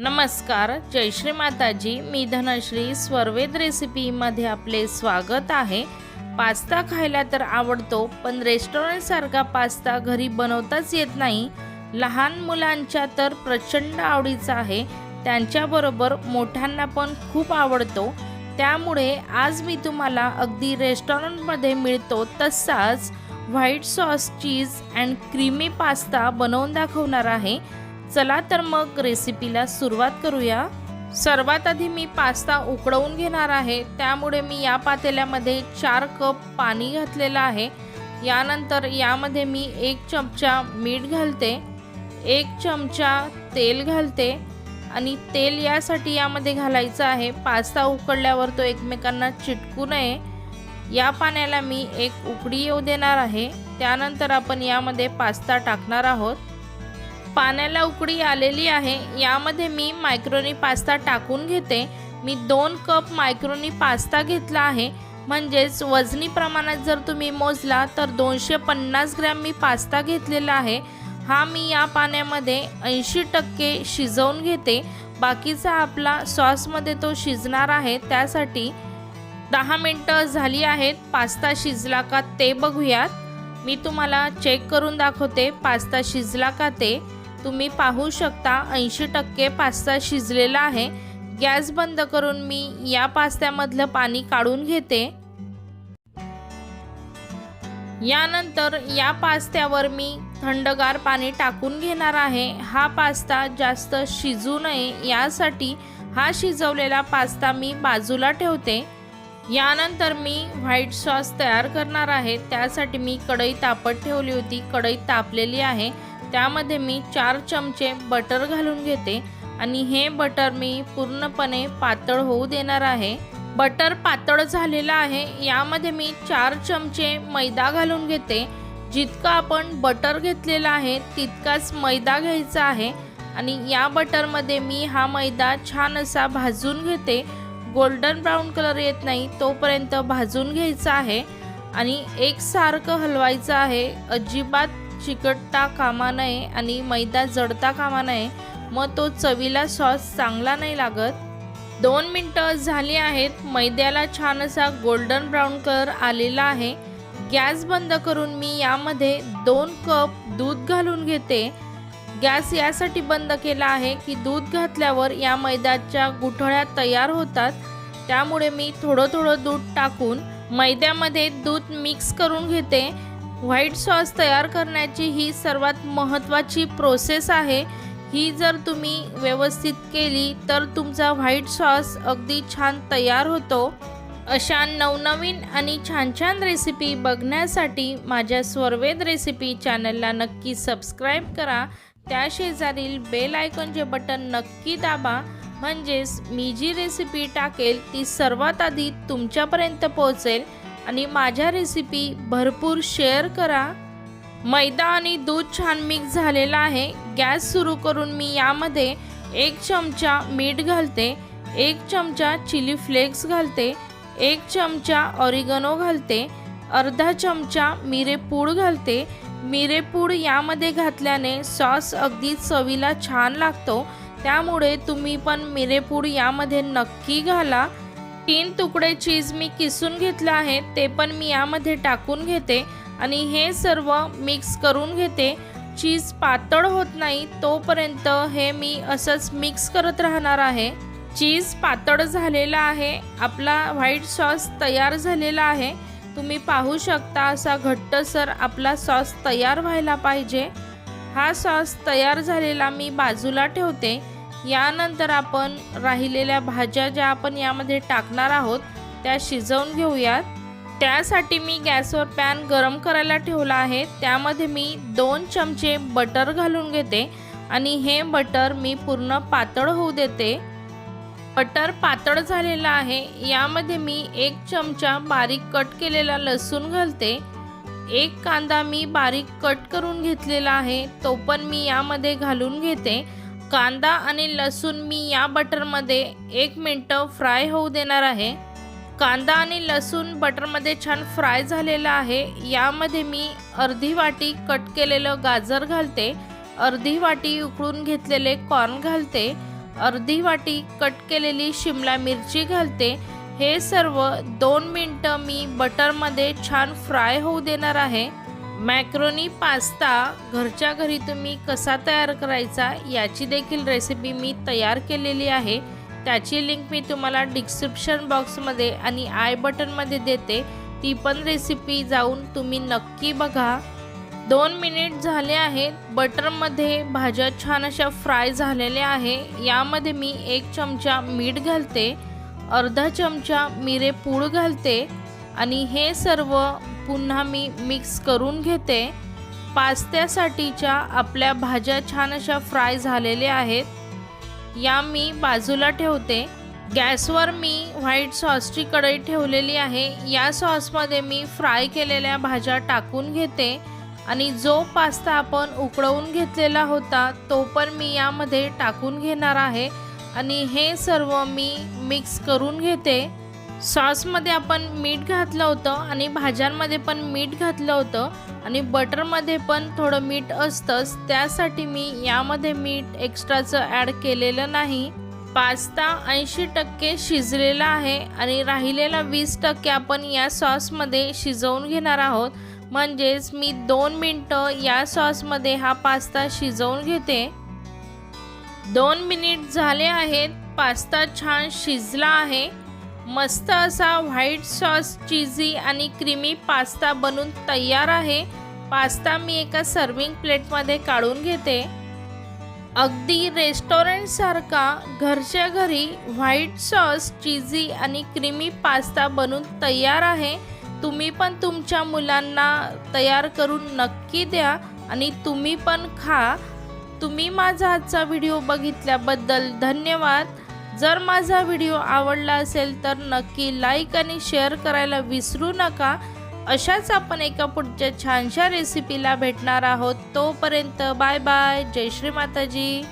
नमस्कार जय श्री माताजी. मी धनश्री स्वर्वेद रेसिपीमध्ये आपले स्वागत आहे. पास्ता खायला तर आवडतो पण रेस्टॉरंटसारखा पास्ता घरी बनवताच येत नाही. लहान मुलांच्या तर प्रचंड आवडीचा आहे. त्यांच्याबरोबर मोठ्यांना पण खूप आवडतो. त्यामुळे आज मी तुम्हाला अगदी रेस्टॉरंटमध्ये मिळतो तसाच white sauce cheese and creamy pasta बनवून दाखवणार आहे. चला तर मग रेसिपीला सुरुवात करूया. सर्वात आधी मी पास्ता उकळवून घेणार आहे. त्यामुळे मी या पातेल्यामध्ये चार कप पाणी घातलेलं आहे. यानंतर यामध्ये मी एक चमचा मीठ घालते. एक चमचा तेल घालते. आणि तेल यासाठी यामध्ये घालायचं आहे. पास्ता उकळल्यावर तो एकमेकांना चिटकू नये. या पाण्याला मी एक उकडी येऊ देणार आहे. त्यानंतर आपण यामध्ये पास्ता टाकणार आहोत. पाण्याला उकडी आलेली आहे. यामध्ये मी मायक्रोनी पास्ता टाकून घेते. मी दोन कप मायक्रोनी पास्ता घेतला आहे. म्हणजेच वजनी प्रमाणात जर तुम्ही मोजला तर दोनशे पन्नास ग्रॅम मी पास्ता घेतलेला आहे. हा मी या पाण्यामध्ये ऐंशी टक्के शिजवून घेते. बाकीचा आपला सॉसमध्ये तो शिजणार आहे. त्यासाठी दहा मिनटं झाली आहेत. पास्ता शिजला का ते बघूयात. मी तुम्हाला चेक करून दाखवते पास्ता शिजला का ते. तुम्ही पाहू शकता ऐंशी टक्के पास्ता शिजलेला आहे. गॅस बंद करून मी या पास्त्यामधलं पाणी काढून घेते. यानंतर या पास्त्यावर मी थंडगार पाणी टाकून घेणार आहे. हा पास्ता जास्त शिजू नये यासाठी हा शिजवलेला पास्ता मी बाजूला ठेवते. यानंतर मी व्हाईट सॉस तयार करणार आहे. त्यासाठी मी कढई तापत ठेवली होती. कढई तापलेली आहे. त्यामध्ये मी चार चमचे बटर घालून घेते आणि हे बटर मी पूर्णपणे पातळ होऊ देणार आहे. बटर पातळ झालेलं आहे यामध्ये मी चार चमचे मैदा घालून घेते. जितका आपण बटर घेतलेला आहे तितकाच मैदा घ्यायचा आहे आणि या बटरमध्ये मी हा मैदा छान असा भाजून घेते. गोल्डन ब्राऊन कलर येत नाही तोपर्यंत भाजून घ्यायचा आहे आणि एकसारखं हलवायचं आहे. अजिबात चिकटता कामा नये आणि मैदा जडता कामा नये मग तो चवीला सॉस चांगला नाही लागत. दोन मिनटं झाली आहेत मैद्याला छान असा गोल्डन ब्राऊन कलर आलेला आहे. गॅस बंद करून मी यामध्ये दोन कप दूध घालून घेते. गॅस यासाठी बंद केला आहे की दूध घातल्यावर या मैद्याच्या गुठळ्या तयार होतात. त्यामुळे मी थोडं थोडं दूध टाकून मैद्यामध्ये दूध मिक्स करून घेते. व्हाईट सॉस तयार करण्याची ही सर्वात महत्त्वाची प्रोसेस आहे. ही जर तुम्ही व्यवस्थित केली तर तुमचा व्हाईट सॉस अगदी छान तयार होतो. अशा नवनवीन आणि छान छान रेसिपी बघण्यासाठी माझ्या स्वरवेद रेसिपी चॅनलला नक्की सबस्क्राईब करा. त्या शेजारील बेल आयकॉनचे बटन नक्की दाबा. म्हणजेच मी जी रेसिपी टाकेल ती सर्वात आधी तुमच्यापर्यंत पोहोचेल. आणि माझ्या रेसिपी भरपूर शेअर करा. मैदा आणि दूध छान मिक्स झालेला आहे. गॅस सुरू करून मी यामध्ये एक चमचा मीठ घालते एक चमचा चिली फ्लेक्स घालते एक चमचा ऑरिगनो घालते अर्धा चमचा मिरेपूड घालते. मिरेपूड यामध्ये घातल्याने सॉस अगदी चवीला छान लागतो. त्यामुळे तुम्ही पण मिरेपूड यामध्ये नक्की घाला. तीन तुकडे चीज मी किसून घेतलं आहे ते पण मी यामध्ये टाकून घेते आणि हे सर्व मिक्स करून घेते. चीज पातळ होत नाही तोपर्यंत हे मी असंच मिक्स करत राहणार आहे. चीज पातळ झालेला आहे आपला व्हाईट सॉस तयार झालेला आहे. तुम्ही पाहू शकता असा घट्टसर आपला सॉस तयार व्हायला पाहिजे. हा सॉस तयार झालेला मी बाजूला ठेवते. यानंतर आपण राहिलेल्या भाज्या ज्या आपण यामध्ये टाकणार आहोत त्या शिजवून घेऊयात. त्यासाठी मी गॅसवर पॅन गरम करायला ठेवला आहे. त्यामध्ये मी दोन चमचे बटर घालून घेते आणि हे बटर मी पूर्ण पातळ होऊ देते. बटर पातळ झालेलं आहे. यामध्ये मी एक चमचा बारीक कट केलेला लसूण घालते. एक कांदा मी बारीक कट करून घेतलेला आहे. तो पण मी यामध्ये घालून घेते. कांदा आणि लसूण मी या बटरमध्ये एक मिनटं फ्राय होऊ देणार आहे. कांदा आणि लसूण बटरमध्ये छान फ्राय झालेला आहे. यामध्ये मी अर्धी वाटी कट केलेलं गाजर घालते. अर्धी वाटी उकळून घेतलेले कॉर्न घालते. अर्धी वाटी कट केलेली शिमला मिरची घालते. हे सर्व दोन मिनटं मी बटरमध्ये छान फ्राय होऊ देणार आहे. मॅक्रोनी पास्ता घरच्या घरी तुम्ही कसा तयार करायचा याची देखील रेसिपी मी तयार केलेली आहे. त्याची लिंक मी तुम्हाला डिस्क्रिप्शन बॉक्समध्ये आणि आय बटनमध्ये देते. ती पण रेसिपी जाऊन तुम्ही नक्की बघा. दोन मिनिट झाले आहेत. बटरमध्ये भाज्या छान अशा फ्राय झालेल्या आहे. यामध्ये मी एक चमचा मीठ घालते. अर्धा चमचा मिरे पूड घालते. आणि हे सर्व पुन्हा मी मिक्स करून घेते. पास्त्यासाठीच्या आपल्या भाज्या छान अशा फ्राय झालेल्या आहेत. या मी बाजूला ठेवते. गॅसवर मी व्हाईट सॉसची कढई ठेवलेली आहे. या सॉसमध्ये मी फ्राय केलेल्या भाज्या टाकून घेते. आणि जो पास्ता आपण उकळवून घेतलेला होता तो पण मी यामध्ये टाकून घेणार आहे. आणि हे सर्व मी मिक्स करून घेते. सॉसमध्ये आपण मीठ घातलं होतं आणि भाज्यांमध्ये पण मीठ घातलं होतं आणि बटरमध्ये पण थोडं मीठ असतंच. त्यासाठी मी यामध्ये मीठ एक्स्ट्राचं ॲड केलेलं नाही. पास्ता ऐंशी टक्के शिजलेला आहे आणि राहिलेला वीस टक्के आपण या सॉसमध्ये शिजवून घेणार आहोत. म्हणजेच मी दोन मिनटं या सॉसमध्ये हा पास्ता शिजवून घेते. दोन मिनिट झाले आहेत. पास्ता छान शिजला आहे. मस्त असा व्हाईट सॉस चिझी आणि क्रीमी पास्ता बनून तयार आहे. पास्ता मी एका सर्विंग प्लेटमध्ये काढून घेते. अगदी रेस्टॉरंटसारखा घरच्या घरी व्हाईट सॉस चिझी आणि क्रीमी पास्ता बनून तयार आहे. तुम्ही पण तुमच्या मुलांना तयार करून नक्की द्या आणि तुम्ही पण खा. तुम्ही माझा आजचा व्हिडिओ बघितल्याबद्दल धन्यवाद. जर माझा व्हिडिओ आवडला असेल तर नक्की लाईक आणि शेअर करायला विसरू नका. अशाच आपण एका पुढच्या छानशा रेसिपीला भेटणार आहोत. तोपर्यंत बाय बाय. जय श्री माताजी.